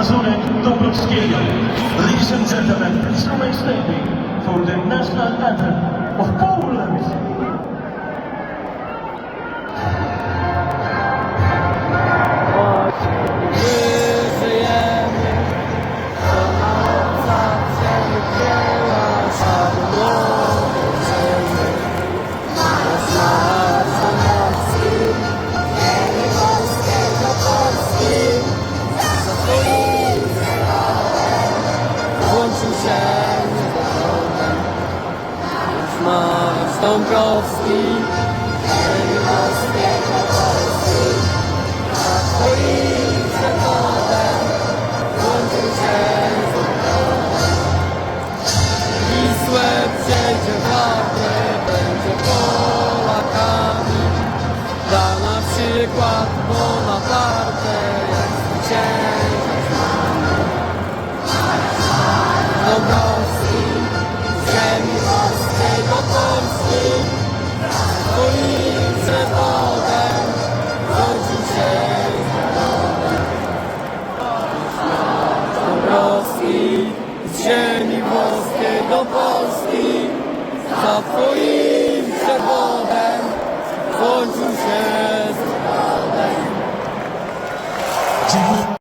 Mazurek Dąbrowskiego. Ladies and gentlemen, please remain standing for the national anthem of Poland. Dąbrowski, wiemy polskiego Polski, za twoim zerowem włączył się niezawodem. Wisłę przejdzie wapnie, będzie Polakami. Da na przykład Bonaparte, jak z. Dąbrowski, z ziemi włoskiej do Polski, za twoim przewodem rządził się z. Dziękuję